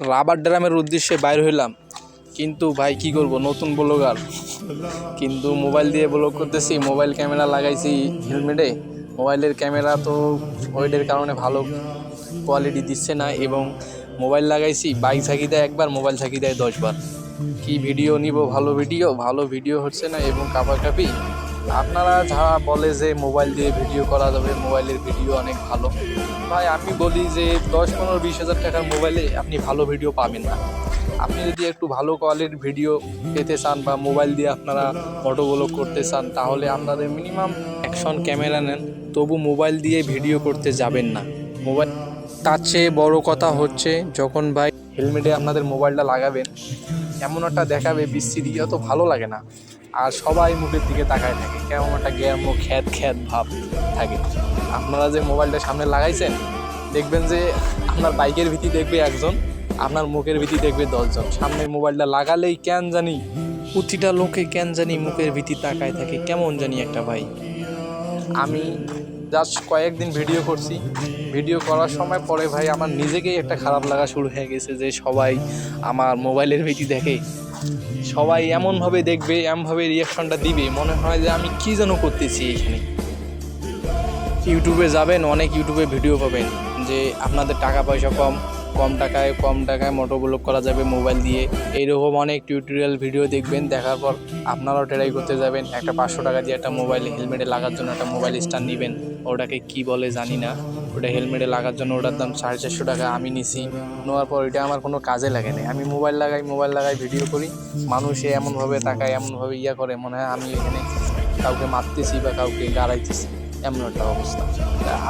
Rubber ড্রামের উদ্দেশ্যে বাইর হইলাম। কিন্তু ভাই, কি করব? নতুন ব্লগার। কিন্তু মোবাইল দিয়ে ব্লগ করতেছি, মোবাইল ক্যামেরা লাগাইছি হেলমেটে। মোবাইলের ক্যামেরা তো ওয়েটের কারণে ভালো কোয়ালিটি দিচ্ছে না এবং মোবাইল লাগাইছি, বাইক ঝাঁকি দেয় একবার, মোবাইল ঝাঁকি দেয় দশবার। কি ভিডিও নিব? ভালো ভিডিও ভালো ভিডিও হচ্ছে না এবং কাপাকাপি। আপনারা যা বলে যে মোবাইল দিয়ে ভিডিও করা যাবে, মোবাইলের ভিডিও অনেক ভালো। ভাই, আমি বলি যে দশ, পনেরো, বিশ হাজার টাকার মোবাইলে আপনি ভালো ভিডিও পাবেন না। আপনি যদি একটু ভালো কোয়ালিটির ভিডিও পেতে চান বা মোবাইল দিয়ে আপনারা ফটোগুলো করতে চান, তাহলে আপনাদের মিনিমাম অ্যাকশন ক্যামেরা নেন। তবু মোবাইল দিয়ে ভিডিও করতে যাবেন না। মোবাইল তার চেয়ে বড়ো কথা হচ্ছে, যখন ভাই হেলমেটে আপনাদের মোবাইলটা লাগাবেন, এমন একটা দেখাবে, বিশ্রী অত ভালো লাগে না। আর সবাই মুখের দিকে তাকায় থাকে। কেমন একটা গ্যামো খ্যাত খ্যাত ভাব থাকে। আপনারা যে মোবাইলটা সামনে লাগাইছেন, দেখবেন যে আপনার বাইকের ভিত্তি দেখবে একজন, আপনার মুখের ভিত্তি দেখবে দশজন। সামনে মোবাইলটা লাগালেই কেন জানি, প্রতিটা লোকে কেন জানি মুখের ভিত্তি তাকায় থাকে। কেমন জানি একটা ভাই। আমি জাস্ট কয়েকদিন ভিডিও করছি। ভিডিও করার সময় পরে ভাই আমার নিজেকেই একটা খারাপ লাগা শুরু হয়ে গেছে যে সবাই আমার মোবাইলের ভিত্তি দেখে। সবাই এমনভাবে দেখবে, এমনভাবে রিয়াকশনটা দিবে। মনে হয় যে আমি কী যেন করতেছি এখানে। ইউটিউবে যাবেন, অনেক ইউটিউবে ভিডিও পাবেন যে আপনাদের টাকা পয়সা কম কম টাকায় কম টাকায় মোটো ব্লগ করা যাবে মোবাইল দিয়ে। এইরকম অনেক টিউটোরিয়াল ভিডিও দেখবেন, দেখার পর আপনারাও ট্রাই করতে যাবেন। একটা পাঁচশো টাকা দিয়ে একটা মোবাইল হেলমেটে লাগার জন্য একটা মোবাইল স্ট্যান্ড নেবেন। ওটাকে কি বলে জানি না। ওটা হেলমেটে লাগার জন্য ওটার দাম সাড়ে চারশো টাকা আমি নিছি। নেওয়ার পর এটা আমার কোনো কাজে লাগে না আমি মোবাইল লাগাই মোবাইল লাগাই ভিডিও করি। মানুষে এমনভাবে তাকায়, এমনভাবে ইয়া করে। মনে হয় আমি এখানে কাউকে মারতেছি বা কাউকে গাড়াইতেছি। এমন একটা অবস্থা।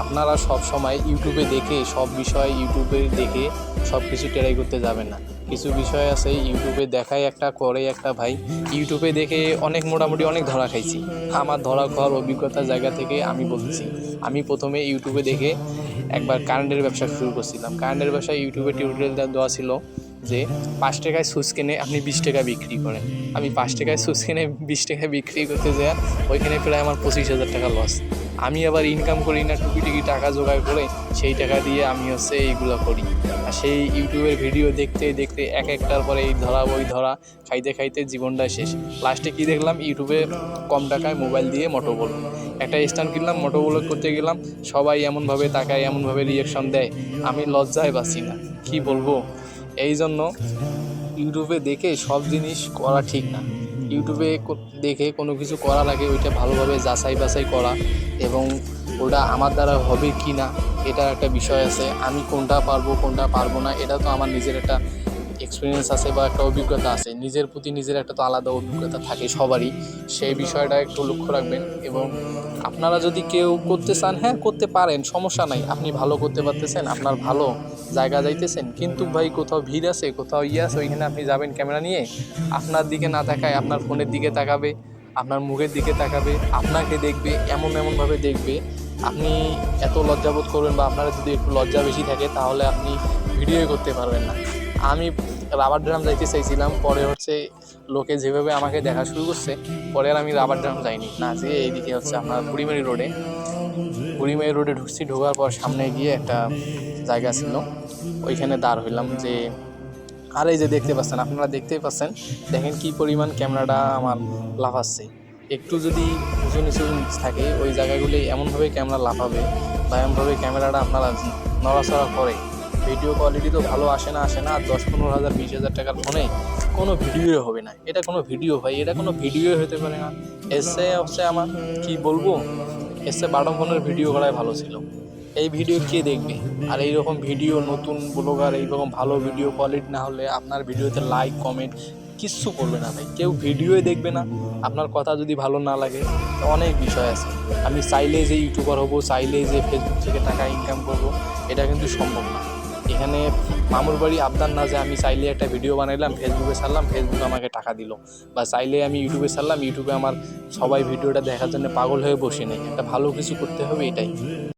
আপনারা সব সময় ইউটিউবে দেখে, সব বিষয় ইউটিউবে দেখে সব কিছু ট্রাই করতে যাবেন না। কিছু বিষয় আছে ইউটিউবে দেখাই একটা, করে একটা ভাই। ইউটিউবে দেখে অনেক মোটামুটি অনেক ধরা খাইছি। আমার ধরা খাওয়ার অভিজ্ঞতার জায়গা থেকে আমি বলছি। আমি প্রথমে ইউটিউবে দেখে একবার কারেন্টের ব্যবসা শুরু করছিলাম। কারেন্টের ব্যবসা ইউটিউবে টিউটোরিয়াল দেওয়া ছিল যে, পাঁচ টাকায় সুচ কিনে আপনি বিশ টাকা বিক্রি করেন। আমি পাঁচ টাকায় সুচ কিনে বিশ টাকা বিক্রি করতে যাই, ওইখানে প্রায় আমার পঁচিশ হাজার টাকা লস আমি আবার ইনকাম করি না টুকি টুকি টাকা জোগাড় করে সেই টাকা দিয়ে আমি হচ্ছে এইগুলো করি। আর সেই ইউটিউবের ভিডিও দেখতে দেখতে এক একটার পরে এই ধরা, ওই ধরা, খাইতে খাইতে জীবনটা শেষ। লাস্টে কি দেখলাম? ইউটিউবে কম টাকায় মোবাইল দিয়ে মোটো বলো। একটা স্ট্যান্ড কিনলাম মোটো বলো করতে গেলাম, সবাই এমনভাবে তাকায়, এমনভাবে রিয়েকশন দেয়। আমি লজ্জায় বাঁচি না। কি বলব? এই জন্য ইউটিউবে দেখে সব জিনিস করা ঠিক না। ইউটিউবে দেখে কোনো কিছু করা লাগে, ওইটা ভালোভাবে যাচাই বাছাই করা এবং ওটা আমার দ্বারা হবে কি না এটার একটা বিষয় আছে। আমি কোনটা পারব কোনটা পারব না, এটা তো আমার নিজের একটা এক্সপিরিয়েন্স আছে বা একটা অভিজ্ঞতা আছে, নিজের প্রতি নিজের একটা তো আলাদা অভিজ্ঞতা থাকে সবারই, সেই বিষয়টা একটু লক্ষ্য রাখবেন এবং আপনারা যদি কেউ করতে চান হ্যাঁ করতে পারেন, সমস্যা নাই, আপনি ভালো করতে পারতেছেন, আপনার ভালো জায়গা যাইতেছেন, কিন্তু ভাই কোথাও ভিড় আছে, কোথাও ইয়ে আছে, ওইখানে আপনি যাবেন ক্যামেরা নিয়ে, আপনার দিকে না তাকায় আপনার ফোনের দিকে তাকাবে, আপনার মুখের দিকে তাকাবে, আপনাকে দেখবে, এমন এমনভাবে দেখবে, আপনি এত লজ্জাবোধ করবেন বা আপনারা যদি একটু লজ্জা বেশি থাকে, তাহলে আপনি ভিডিও করতে পারবেন না। আমি রাবার ড্রাম যাইতে চাইছিলাম, পরে হচ্ছে লোকে যেভাবে আমাকে দেখা শুরু করছে, পরে আর আমি রাবার ড্রাম যাইনি। না, যে এইদিকে হচ্ছে আপনার বুড়িমারি রোডে বুড়িমারি রোডে ঢুকছি, ঢোকার পর সামনে গিয়ে একটা জায়গা ছিল। ওইখানে দাঁড় হইলাম যে, আর এই যে দেখতে পাচ্ছেন, আপনারা দেখতেই পাচ্ছেন, দেখেন কি পরিমাণ ক্যামেরাটা আমার লাফাচ্ছে। একটু যদি উঁচু নিচু থাকে, ওই জায়গাগুলি এমনভাবে ক্যামেরা লাফাবে বা এমনভাবে ক্যামেরাটা আপনারা নড়াচড়া করে ভিডিও কোয়ালিটি তো ভালো আসে না আসে না, আর দশ পনেরো হাজার, বিশ হাজার টাকার ফোনে কোনো ভিডিও হবে না। এটা কোনো ভিডিও ভাই, এটা কোনো ভিডিও হতে পারে না। এসে হচ্ছে আমার, কি বলব? এসে বাটন ফোনের ভিডিও করাই ভালো ছিল। এই ভিডিও কে দেখবে? আর এইরকম ভিডিও নতুন ব্লগার এইরকম ভালো ভিডিও কোয়ালিটি না হলে আপনার ভিডিওতে লাইক কমেন্ট কিচ্ছু করবে না ভাই। কেউ ভিডিওই দেখবে না। আপনার কথা যদি ভালো না লাগে অনেক বিষয় আছে। আমি চাইলে যে ইউটিউবার হব চাইলে যে ফেসবুক থেকে টাকা ইনকাম করব, এটা কিন্তু সম্ভব না। এখানে মামুর বাড়ি আবদার না যে আমি চাইলে একটা ভিডিও বানাইলাম ফেসবুকে ছাড়লাম ফেসবুকে আমাকে টাকা দিল। বা চাইলে আমি ইউটিউবে ছাড়লাম ইউটিউবে আমার সবাই ভিডিওটা দেখার জন্য পাগল হয়ে বসে নেই। একটা ভালো কিছু করতে হবে এটাই।